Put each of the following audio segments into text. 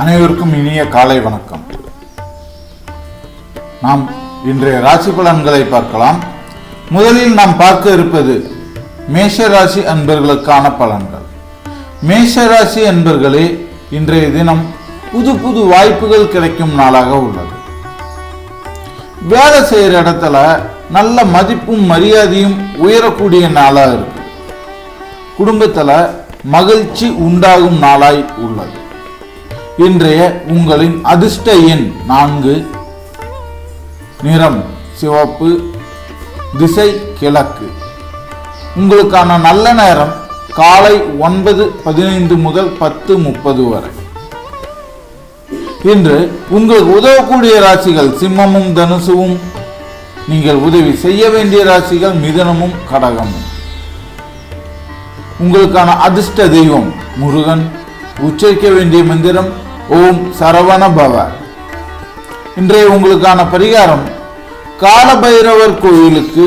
அனைவருக்கும் இனிய காலை வணக்கம். நாம் இன்றைய ராசி பலன்களை பார்க்கலாம். முதலில் நாம் பார்க்க இருப்பது மேஷ ராசி அன்பர்களுக்கான பலன்கள். மேஷ ராசி அன்பர்களே இன்றைய தினம் புது புது வாய்ப்புகள் கிடைக்கும் நாளாக உள்ளது. வேலை செய்யற இடத்துல நல்ல மதிப்பும் மரியாதையும் உயரக்கூடிய நாளாக இருக்கு. குடும்பத்தில் மகிழ்ச்சி உண்டாகும் நாளாய் உள்ளது. இன்றைய உங்களின் அதிர்ஷ்ட எண் நான்கு. நிறம் சிவப்பு திசை கிழக்கு. உங்களுக்கான நல்ல நேரம் காலை ஒன்பது பதினைந்து முதல் பத்து முப்பது வரை. இன்று உங்களுக்கு உதவக்கூடிய ராசிகள் சிம்மமும் தனுசுவும். நீங்கள் உதவி செய்ய வேண்டிய ராசிகள் மிதனமும் கடகமும். உங்களுக்கான அதிர்ஷ்ட தெய்வம் முருகன். உச்சரிக்க வேண்டிய மந்திரம் ஓம் சரவண பவ இன்றைய உங்களுக்கான பரிகாரம் காலபைரவர் கோயிலுக்கு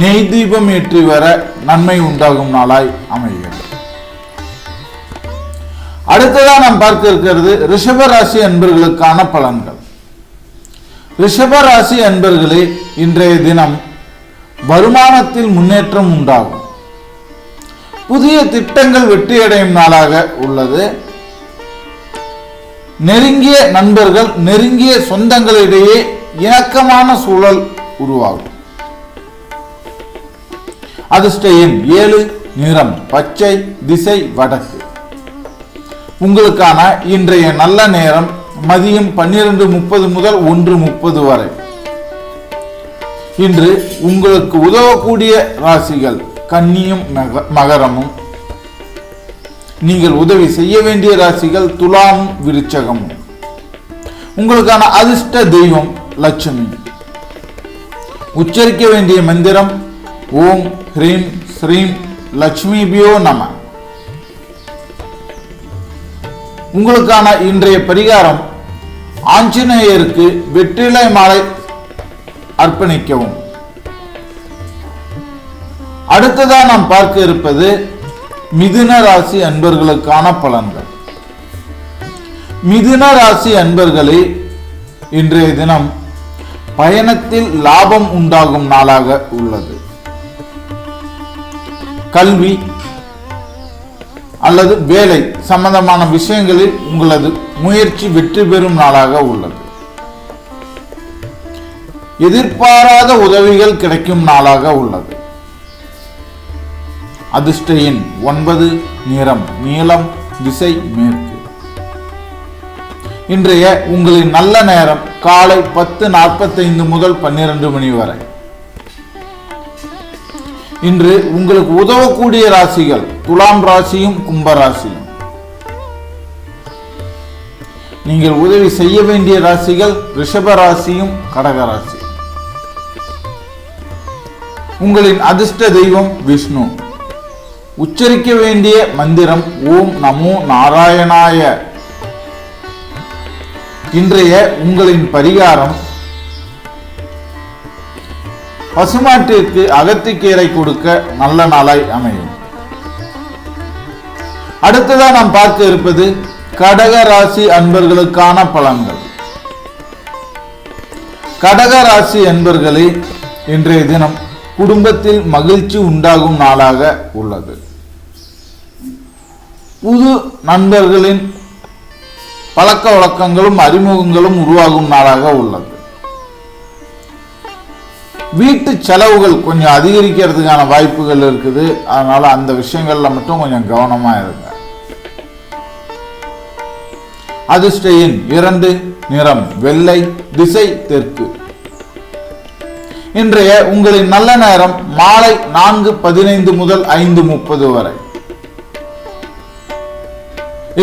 நெய் தீபம் ஏற்றி வர நன்மை உண்டாகும் நாளாய் அமைகிறது. அடுத்ததாக நாம் பார்க்க இருக்கிறது ரிஷபராசி அன்பர்களுக்கான பலன்கள். ரிஷபராசி அன்பர்களே இன்றைய தினம் வருமானத்தில் முன்னேற்றம் உண்டாகும். புதிய திட்டங்கள் வெற்றியடையும் நாளாக உள்ளது. நெருங்கிய நண்பர்கள் நெருங்கிய சொந்தங்களிடையே இணக்கமான சூழல் உருவாகும். அதிர்ஷ்ட எண் ஏழு நிறம் பச்சை திசை வடக்கு. உங்களுக்கான இன்றைய நல்ல நேரம் மதியம் பன்னிரண்டு முப்பது முதல் ஒன்று முப்பது வரை. இன்று உங்களுக்கு உதவக்கூடிய ராசிகள் கன்னியும் மகரமும். நீங்கள் உதவி செய்ய வேண்டிய ராசிகள் துலாம் விருச்சகம். உங்களுக்கான அதிர்ஷ்ட தெய்வம் லட்சுமி. உச்சரிக்க வேண்டிய மந்திரம் ஓம் ஹ்ரீம் ஸ்ரீம் லட்சுமிபியோ நம. உங்களுக்கான இன்றைய பரிகாரம் ஆஞ்சநேயருக்கு வெற்றிலை மாலை அர்ப்பணிக்கவும். அடுத்ததா நாம் பார்க்க இருப்பது மிதுன ராசி அன்பர்களுக்கான பலன்கள். மிதுன ராசி அன்பர்களே இன்றைய தினம் பயணத்தில் லாபம் உண்டாகும் நாளாக உள்ளது. கல்வி அல்லது வேலை சம்பந்தமான விஷயங்களில் உங்களது முயற்சி வெற்றி பெறும் நாளாக உள்ளது. எதிர்பாராத உதவிகள் கிடைக்கும் நாளாக உள்ளது. அதிர்ஷ்ட எண் ஒன்பது நிறம் நீளம் திசை மேற்கு. இன்றைய உங்களின் நல்ல நேரம் காலை பத்து நாற்பத்தைந்து முதல் பன்னிரண்டு மணி வரை. இன்று உங்களுக்கு உதவக்கூடிய ராசிகள் துலாம் ராசியும் கும்ப ராசியும். நீங்கள் உதவி செய்ய வேண்டிய ராசிகள் ரிஷப ராசியும் கடக ராசி. உங்களின் அதிர்ஷ்ட தெய்வம் விஷ்ணு. உச்சரிக்க வேண்டிய மந்திரம் ஓம் நமோ நாராயணாய. இன்றைய உங்களின் பரிகாரம் பசுமாட்டிற்கு அகத்திக்கீரை கொடுக்க நல்ல நாளாய் அமையும். அடுத்ததா நாம் பார்க்க இருப்பது கடக ராசி அன்பர்களுக்கான பலன்கள். கடக ராசி அன்பர்களே இன்றைய தினம் குடும்பத்தில் மகிழ்ச்சி உண்டாகும் நாளாக உள்ளது. புது நண்பர்களின் பழக்க வழக்கங்களும் அறிமுகங்களும் உருவாகும் நாளாக உள்ளது. வீட்டு செலவுகள் கொஞ்சம் அதிகரிக்கிறதுக்கான வாய்ப்புகள் இருக்குது. அதனால அந்த விஷயங்கள்ல மட்டும் கொஞ்சம் கவனமா இருங்க. அதிர்ஷ்ட எண் இரண்டு நிறம் வெள்ளை திசை தெற்கு. இன்றைய உங்களின் நல்ல நேரம் மாலை நான்கு பதினைந்து முதல் ஐந்து முப்பது வரை.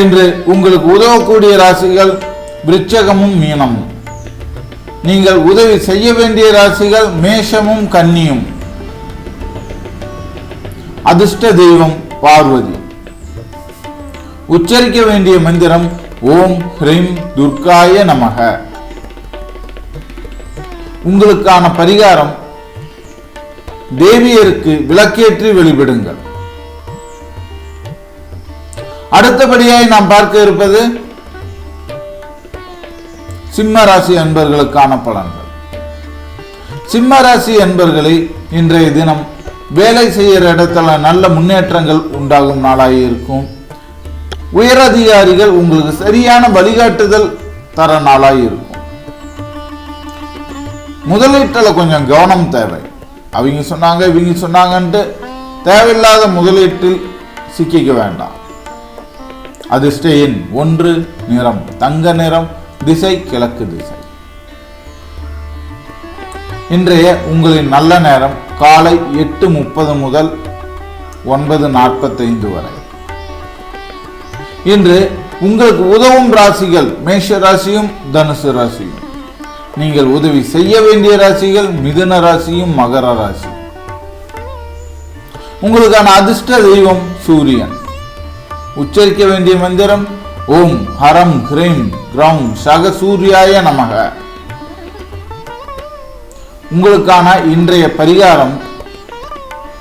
இன்று உங்களுக்கு உதவக்கூடிய ராசிகள் விருச்சகமும் மீனமும். நீங்கள் உதவி செய்ய வேண்டிய ராசிகள் மேஷமும் கன்னியும். அதிர்ஷ்ட தெய்வம் பார்வதி. உச்சரிக்க வேண்டிய மந்திரம் ஓம் ஹ்ரீம் துர்காய நமக. உங்களுக்கான பரிகாரம் தேவியருக்கு விளக்கேற்றி வெளிவிடுங்கள். அடுத்தபடியாய் நாம் பார்க்க இருப்பது சிம்ம ராசி அன்பர்களுக்கான பலன்கள். சிம்ம ராசி என்பர்களை இன்றைய தினம் வேலை செய்கிற இடத்துல நல்ல முன்னேற்றங்கள் உண்டாகும் நாளாக இருக்கும். உயரதிகாரிகள் உங்களுக்கு சரியான வழிகாட்டுதல் தர நாளாக இருக்கும். முதலீட்டில் கொஞ்சம் கவனம் தேவை. அவங்க சொன்னாங்க இவங்க சொன்னாங்கன்ட்டு தேவையில்லாத முதலீட்டில் சிக்கிக்க வேண்டாம். அதிர்ஷ்டையின் ஒன்று நிறம். தங்க நிறம் திசை கிழக்கு திசை. இன்றைய உங்களின் நல்ல நேரம் காலை எட்டு முப்பது முதல் ஒன்பது நாற்பத்தைந்து வரை. இன்று உங்களுக்கு உதவும் ராசிகள் மேஷ ராசியும் தனுசு ராசியும். நீங்கள் உதவி செய்ய வேண்டிய ராசிகள் மிதுன ராசியும் மகர ராசி. உங்களுக்கான அதிர்ஷ்ட தெய்வம் சூரியன். உச்சரிக்க வேண்டிய மந்திரம் ஓம் ஹரம் ஹ்ரீம் கிரௌம் சக சூர்யாய நமக. உங்களுக்கான இன்றைய பரிகாரம்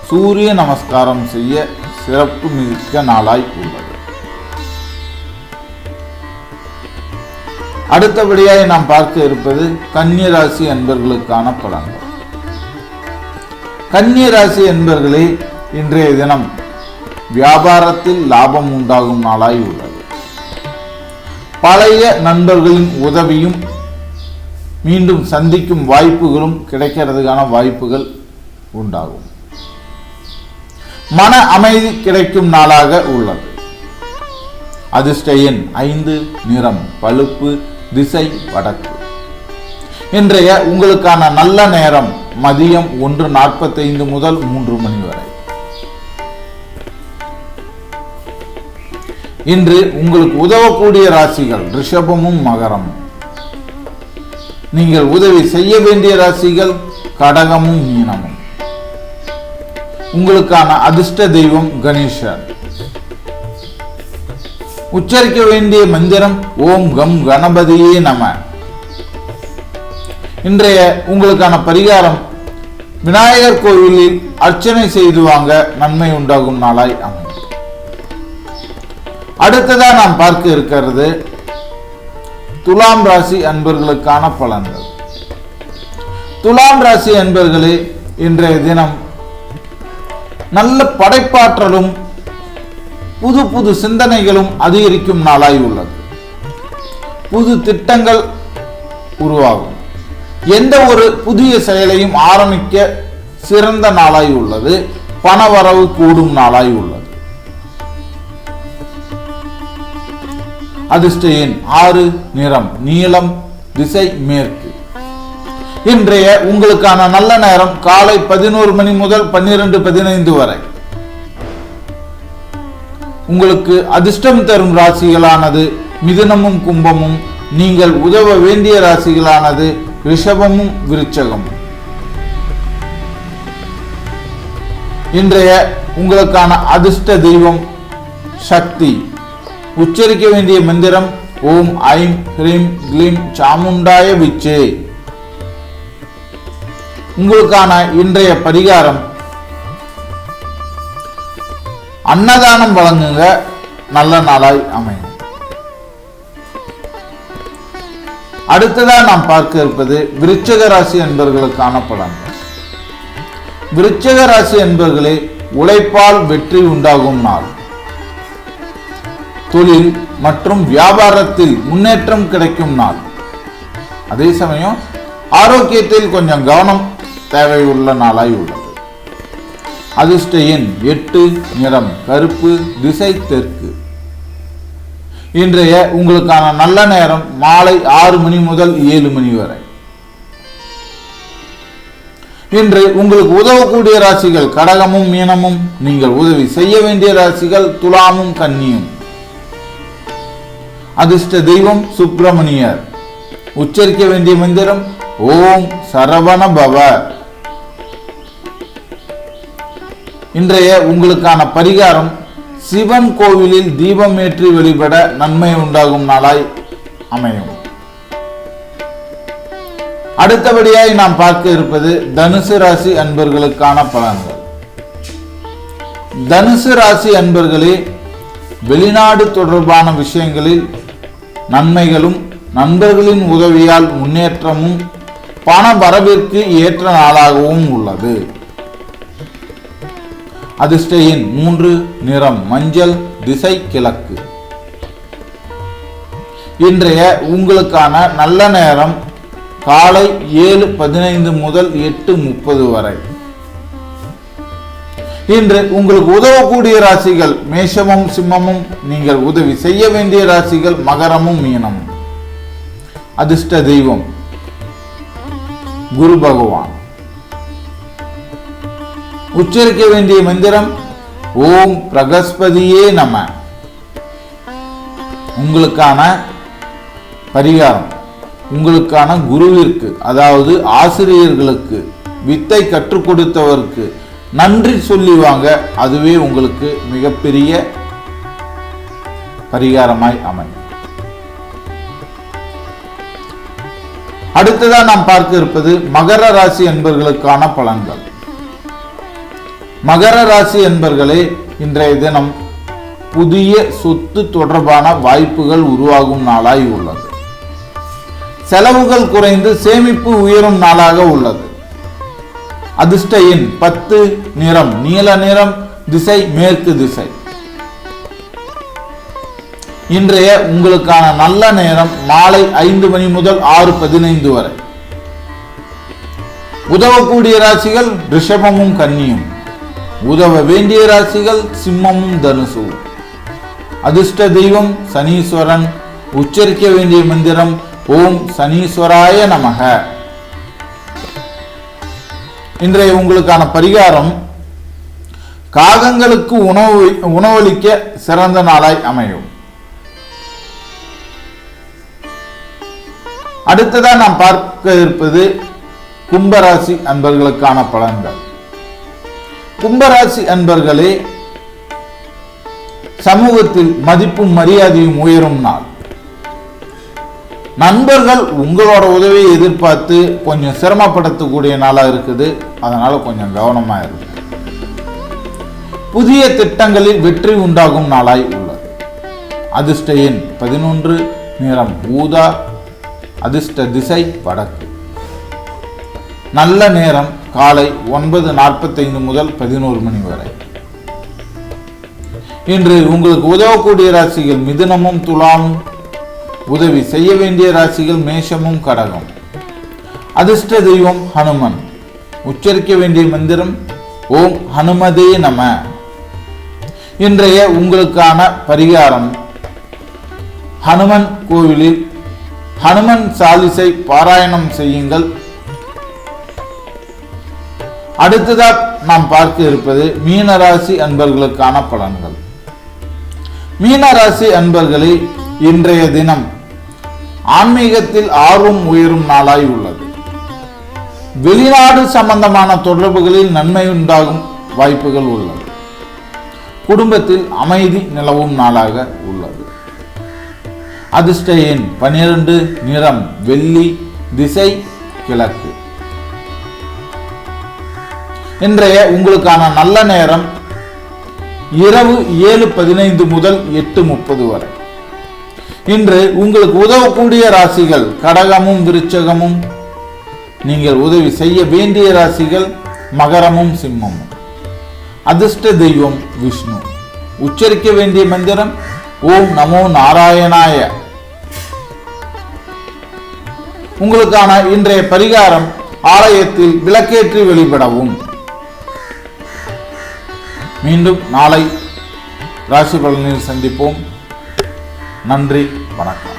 சூரிய நமஸ்காரம் செய்ய சிறப்பு மிக்க நாளாய் உள்ளது. அடுத்தபடியாக நாம் பார்க்க இருப்பது கன்னியராசி என்பர்களுக்கான பலன்கள். கன்னியராசி என்பர்களே இன்றைய தினம் வியாபாரத்தில் லாபம் உண்டாகும் நாளாய் உள்ளது. பழைய நண்பர்களின் உதவியும் மீண்டும் சந்திக்கும் வாய்ப்புகளும் கிடைக்கிறதுக்கான வாய்ப்புகள் உண்டாகும். மன அமைதி கிடைக்கும் நாளாக உள்ளது. அதிர்ஷ்ட எண் ஐந்து நிறம் பழுப்பு திசை வடக்கு. இன்றைய உங்களுக்கான நல்ல நேரம் மதியம் ஒன்று நாற்பத்தைந்து முதல் மூன்று மணி வரை. இன்று உங்களுக்கு உதவக்கூடிய ராசிகள் ரிஷபமும் மகரம் நீங்கள் உதவி செய்ய வேண்டிய ராசிகள் கடகமும் மீனமும். உங்களுக்கான அதிர்ஷ்ட தெய்வம் கணேசன். உச்சரிக்க வேண்டிய மந்திரம் ஓம் கம் கணபதியே நம. இன்றைய உங்களுக்கான பரிகாரம் விநாயகர் கோவிலில் அர்ச்சனை செய்து வாங்க நன்மை உண்டாகும் நாளாய் அமையும். அடுத்ததா நாம் பார்க்க இருக்கிறது துலாம் ராசி அன்பர்களுக்கான பலன்கள். துலாம் ராசி அன்பர்களே இன்றைய தினம் நல்ல படைப்பாற்றலும் புது புது சிந்தனைகளும் அதிகரிக்கும் நாளாய் உள்ளது. புது திட்டங்கள் உருவாகும். எந்த ஒரு புதிய செயலையும் ஆரம்பிக்க சிறந்த நாளாய் உள்ளது. பணவரவு கூடும் நாளாய் உள்ளது. அதிர்ஷ்ட எண் ஆறு நிறம் நீளம் திசை மேற்கு. இன்றைய உங்களுக்கான நல்ல நேரம் காலை பதினோரு மணி முதல் பன்னிரண்டு பதினைந்து வரை. உங்களுக்கு அதிர்ஷ்டம் தரும் ராசிகளானது மிதுனமும் கும்பமும். நீங்கள் உதவ வேண்டிய ராசிகளானது ரிஷபமும் விருச்சகமும். இன்றைய உங்களுக்கான அதிர்ஷ்ட தெய்வம் சக்தி. உச்சரிக்க வேண்டிய மந்திரம் ஓம் ஐம் ஹ்ரீம் கிளீம் சாமுண்டாய விச்சே. உங்களுக்கான இன்றைய பரிகாரம் அன்னதானம் வழங்குங்க. நல்ல நாளாய் அமையும். அடுத்ததா நாம் பார்க்க இருப்பது விருச்சக ராசி என்பவர்களுக்கான பலன்கள் விருச்சக ராசி என்பவர்களே உழைப்பால் வெற்றி உண்டாகும் நாள். தொழில் மற்றும் வியாபாரத்தில் முன்னேற்றம் கிடைக்கும் நாள். அதே சமயம் ஆரோக்கியத்தில் கொஞ்சம் கவனம் தேவையுள்ள நாளாய் உள்ளது. அதிர்ஷ்ட எண் எட்டு நிறம் கருப்பு திசை தெற்கு. இன்றைய உங்களுக்கான நல்ல நேரம் மாலை ஆறு மணி முதல் ஏழு மணி வரை. இன்று உங்களுக்கு உதவக்கூடிய ராசிகள் கடகமும் மீனமும் நீங்கள் உதவி செய்ய வேண்டிய ராசிகள் துலாமும் கன்னியும். அதிர்ஷ்ட தெய்வம் சுப்பிரமணியர். உச்சரிக்க வேண்டிய மந்திரம் ஓம் சரவண பவ. இன்றைய உங்களுக்கான பரிகாரம் சிவன் கோவிலில் தீபம் ஏற்றி வழிபட நன்மை உண்டாகும் நாளாய் அமையும். அடுத்தபடியாய் நாம் பார்க்க இருப்பது தனுசு ராசி அன்பர்களுக்கான பலன்கள். தனுசு ராசி அன்பர்களே வெளிநாடு தொடர்பான விஷயங்களில் நன்மைகளும் நண்பர்களின் உதவியால் முன்னேற்றமும் பண வரவிற்கு ஏற்ற நாளாகவும் உள்ளது. அதிர்ஷ்டையின் மூன்று நிறம் மஞ்சள் திசை கிழக்கு. இன்றைய உங்களுக்கான நல்ல நேரம் காலை ஏழு பதினைந்து முதல் எட்டு முப்பது வரை. இன்று உங்களுக்கு உதவக்கூடிய ராசிகள் மேஷமும் சிம்மமும் நீங்கள் உதவி செய்ய வேண்டிய ராசிகள் மகரமும் மீனமும். அதிர்ஷ்ட தெய்வம் குரு பகவான். உச்சரிக்க வேண்டிய மந்திரம் ஓம் பிரகஸ்பதியே நம. உங்களுக்கான பரிகாரம் உங்களுக்கான குருவிற்கு அதாவது ஆசிரியர்களுக்கு வித்தை கற்றுக் கொடுத்தவருக்கு நன்றி சொல்லி வாங்க. அதுவே உங்களுக்கு மிகப்பெரிய பரிகாரமாய் அமையும். அடுத்ததா நாம் பார்க்க இருப்பது மகர ராசி என்பவர்களுக்கான பலன்கள். மகர ராசி என்பர்களே இன்றைய தினம் புதிய சொத்து தொடர்பான வாய்ப்புகள் உருவாகும் நாளாய் உள்ளது. செலவுகள் குறைந்து சேமிப்பு உயரும் நாளாக உள்ளது. அதிர்ஷ்ட எண் பத்து நிறம் நீல நிறம் திசை மேற்கு திசை. இன்றைய உங்களுக்கான நல்ல நேரம் மாலை ஐந்து மணி முதல் ஆறு பதினைந்து வரை. உதவக்கூடிய ராசிகள் ரிஷபமும் கன்னியும். உதவ வேண்டிய ராசிகள் சிம்மமும் தனுசு. அதிர்ஷ்ட தெய்வம் சனீஸ்வரன். உச்சரிக்க வேண்டிய மந்திரம் ஓம் சனீஸ்வராய நமக. இன்றைய உங்களுக்கான பரிகாரம் காகங்களுக்கு உணவு உணவளிக்க சிறந்த நாளாய் அமையும். அடுத்ததா நாம் பார்க்க இருப்பது கும்பராசி அன்பர்களுக்கான பலன்கள். கும்பராசி அன்பர்களே சமூகத்தில் மதிப்பும் மரியாதையும் உயரும் நாள். நண்பர்கள் உங்களோட உதவியை எதிர்பார்த்து கொஞ்சம் சிரமப்படுத்தக்கூடிய நாளாக இருக்குது. அதனால கொஞ்சம் கவனமாக இருக்கு புதிய திட்டங்களில் வெற்றி உண்டாகும் நாளாய் உள்ளது. அதிர்ஷ்ட எண் பதினொன்று நிறம் ஊதா அதிர்ஷ்ட திசை வடக்கு. நல்ல நேரம் காலை ஒன்பது நாற்பத்தைந்து முதல் பதினோரு மணி வரை. இன்று உங்களுக்கு உதவக்கூடிய ராசிகள் மிதுனமும் துலாமும். உதவி செய்ய வேண்டிய ராசிகள் மேஷமும் கடகம். அதிர்ஷ்ட தெய்வம் ஹனுமன். உச்சரிக்க வேண்டிய மந்திரம் ஓம் ஹனுமதே நம. இன்றைய உங்களுக்கான பரிகாரம் ஹனுமன் கோவிலில் ஹனுமன் சாலிசை பாராயணம் செய்யுங்கள். அடுத்ததா நாம் பார்க்க இருப்பது மீனராசி அன்பர்களுக்கான பலன்கள். மீனராசி அன்பர்களே இன்றைய தினம் ஆன்மீகத்தில் ஆர்வம் உயரும் நாளாய் உள்ளது. வெளிநாடு சம்பந்தமான தொடர்புகளில் நன்மை உண்டாகும் வாய்ப்புகள் உள்ளது. குடும்பத்தில் அமைதி நிலவும் நாளாக உள்ளது. அதிர்ஷ்ட எண் பனிரெண்டு நிறம் வெள்ளி திசை கிழக்கு. இன்றைய உங்களுக்கான நல்ல நேரம் இரவு ஏழு பதினைந்து முதல் எட்டு முப்பது வரை. இன்று உங்களுக்கு உதவக்கூடிய ராசிகள் கடகமும் விருச்சகமும். நீங்கள் உதவி செய்ய வேண்டிய ராசிகள் மகரமும் சிம்மமும். அதிர்ஷ்ட தெய்வம் விஷ்ணு. உச்சரிக்க வேண்டிய மந்திரம் ஓம் நமோ நாராயணாய. உங்களுக்கான இன்றைய பரிகாரம் ஆலயத்தில் விளக்கேற்றி வெளிப்படவும். மீண்டும் நாளை ராசி பலனில் சந்திப்போம். நன்றி வணக்கம்.